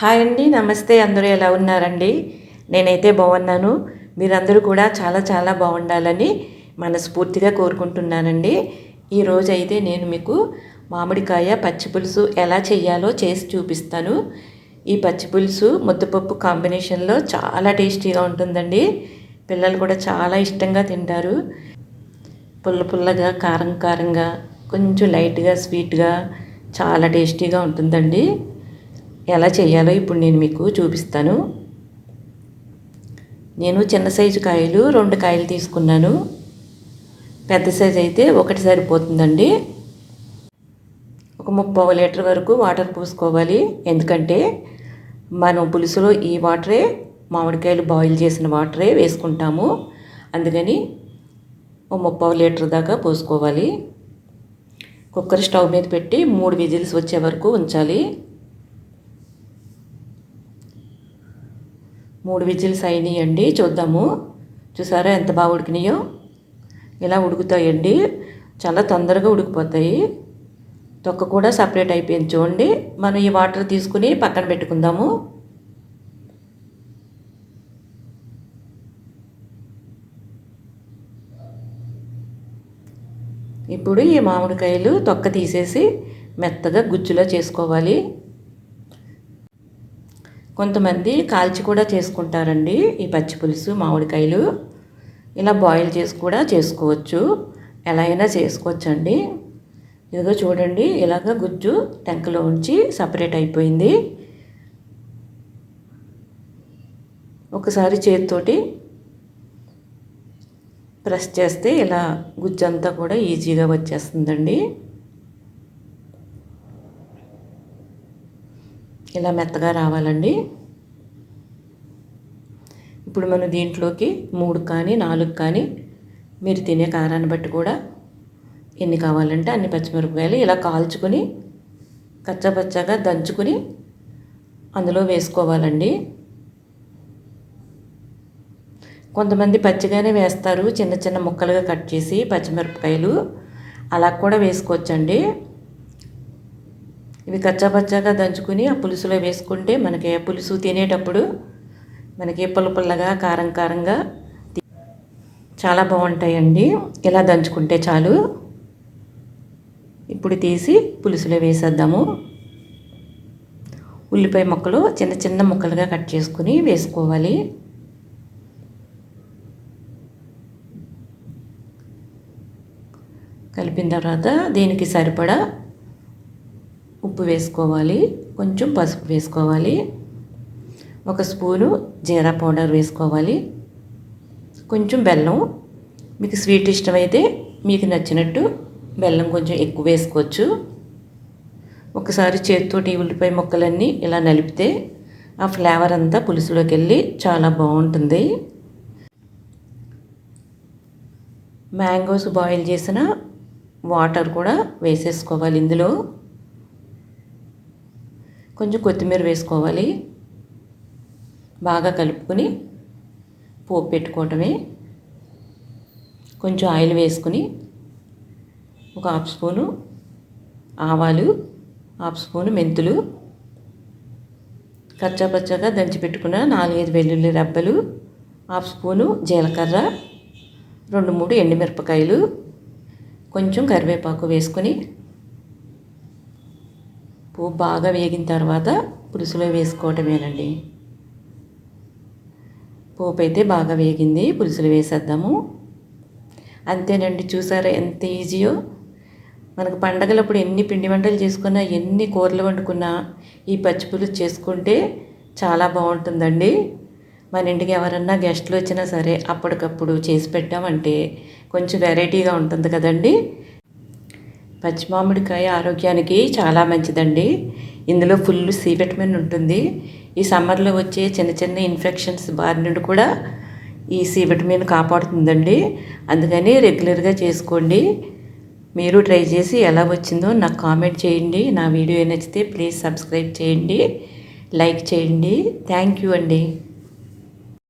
Hi అండి నమస్తే. అందరూ ఎలా ఉన్నారండి? నేనైతే బాగున్నాను. మీరందరూ కూడా చాలా చాలా బాగుండాలని మనస్ఫూర్తిగా కోరుకుంటున్నానండి. ఈరోజు అయితే నేను మీకు మామిడికాయ పచ్చి పులుసు ఎలా చేయాలో చేసి చూపిస్తాను. ఈ పచ్చి పులుసు ముద్దపప్పు కాంబినేషన్లో చాలా టేస్టీగా ఉంటుందండి. పిల్లలు కూడా చాలా ఇష్టంగా తింటారు. పుల్ల పుల్లగా కారం కారంగా కొంచెం లైట్గా స్వీట్గా చాలా టేస్టీగా ఉంటుందండి. ఎలా చేయాలో ఇప్పుడు నేను మీకు చూపిస్తాను. నేను చిన్న సైజు కాయలు రెండు కాయలు తీసుకున్నాను. పెద్ద సైజు అయితే ఒకటి సరిపోతుందండి. ఒక ముప్పై లీటర్ వరకు వాటర్ పోసుకోవాలి. ఎందుకంటే మనం పులుసులో ఈ వాటరే మామిడికాయలు బాయిల్ చేసిన వాటరే వేసుకుంటాము. అందుకని ఒక ముప్పై లీటర్ దాకా పోసుకోవాలి. కుక్కర్ స్టవ్ మీద పెట్టి మూడు విజిల్స్ వచ్చే వరకు ఉంచాలి. మూడు విజిల్స్ అయినాయండి చూద్దాము. చూసారా ఎంత బాగా ఉడికినాయో? ఇలా ఉడుకుతాయండి. చాలా తొందరగా ఉడికిపోతాయి. తొక్క కూడా సపరేట్ అయిపోయింది చూడండి. మనం ఈ వాటర్ తీసుకుని పక్కన పెట్టుకుందాము. ఇప్పుడు ఈ మామిడికాయలు తొక్క తీసేసి మెత్తగా గుజ్జులో చేసుకోవాలి. కొంతమంది కాల్చి కూడా చేసుకుంటారండి ఈ పచ్చి పులుసు మామిడికాయలు. ఇలా బాయిల్ చేసి కూడా చేసుకోవచ్చు. ఎలా అయినా చేసుకోవచ్చండి. ఇదిగో చూడండి ఇలాగ గుజ్జు టెంకలో ఉంచి సపరేట్ అయిపోయింది. ఒకసారి చేతితోటి ప్రెస్ చేస్తే ఇలా గుజ్జు అంతా కూడా ఈజీగా వచ్చేస్తుందండి. ఇలా మెత్తగా రావాలండి. ఇప్పుడు మనం దీంట్లోకి మూడు కానీ నాలుగు కానీ మీరు తినే కారాన్ని బట్టి కూడా ఎన్ని కావాలంటే అన్ని పచ్చిమిరపకాయలు ఇలా కాల్చుకొని కచ్చపచ్చగా దంచుకొని అందులో వేసుకోవాలండి. కొంతమంది పచ్చిగానే వేస్తారు చిన్న చిన్న ముక్కలుగా కట్ చేసి పచ్చిమిరపకాయలు. అలా కూడా వేసుకోవచ్చండి. ఇవి కచ్చాపచ్చాగా దంచుకుని ఆ పులుసులో వేసుకుంటే మనకి పులుసు తినేటప్పుడు మనకి పుల్ల పుల్లగా కారం కారంగా చాలా బాగుంటాయండి. ఇలా దంచుకుంటే చాలు. ఇప్పుడు తీసి పులుసులో వేసేద్దాము. ఉల్లిపాయ ముక్కలు చిన్న చిన్న ముక్కలుగా కట్ చేసుకుని వేసుకోవాలి. కలిపిన తర్వాత దీనికి సరిపడా ఉప్పు వేసుకోవాలి కొంచెం పసుపు వేసుకోవాలి ఒక స్పూను జీరా పౌడర్ వేసుకోవాలి కొంచెం బెల్లం. మీకు స్వీట్ ఇష్టమైతే మీకు నచ్చినట్టు బెల్లం కొంచెం ఎక్కువ వేసుకోవచ్చు. ఒకసారి చేతితోటి ఉల్లిపాయ ముక్కలన్నీ ఇలా నలిపితే ఆ ఫ్లేవర్ అంతా పులుసులోకి వెళ్ళి చాలా బాగుంటుంది. మ్యాంగోస్ బాయిల్ చేసిన వాటర్ కూడా వేసేసుకోవాలి ఇందులో. కొంచెం కొత్తిమీర వేసుకోవాలి. బాగా కలుపుకొని పోపు పెట్టుకోవటమే. కొంచెం ఆయిల్ వేసుకుని ఒక హాఫ్ స్పూను ఆవాలు హాఫ్ స్పూను మెంతులు కచ్చాపచ్చాగా దంచి పెట్టుకున్న నాలుగైదు వెల్లుల్లి రెబ్బలు హాఫ్ స్పూను జీలకర్ర రెండు మూడు ఎండుమిరపకాయలు కొంచెం కరివేపాకు వేసుకొని పువ్వు బాగా వేగిన తర్వాత పులుసులో వేసుకోవటమేనండి. పోపు అయితే బాగా వేగింది పులుసులు వేసేద్దాము. అంతేనండి చూసారా ఎంత ఈజీయో. మనకు పండగలప్పుడు ఎన్ని పిండి వంటలు చేసుకున్నా ఎన్ని కూరలు వండుకున్నా ఈ పచ్చి పులుసు చేసుకుంటే చాలా బాగుంటుందండి. మన ఇంటికి ఎవరన్నా గెస్ట్లు వచ్చినా సరే అప్పటికప్పుడు చేసి పెట్టామంటే కొంచెం వెరైటీగా ఉంటుంది కదండి. పచ్చి మామిడికాయ ఆరోగ్యానికి చాలా మంచిదండి. ఇందులో ఫుల్ సి విటమిన్ ఉంటుంది. ఈ సమ్మర్లో వచ్చే చిన్న చిన్న ఇన్ఫెక్షన్స్ బారి నుండి కూడా ఈ సి విటమిన్ కాపాడుతుందండి. అందుకని రెగ్యులర్గా చేసుకోండి. మీరు ట్రై చేసి ఎలా వచ్చిందో నాకు కామెంట్ చేయండి. నా వీడియో నచ్చితే ప్లీజ్ సబ్స్క్రైబ్ చేయండి. లైక్ చేయండి. థ్యాంక్ యూ అండి.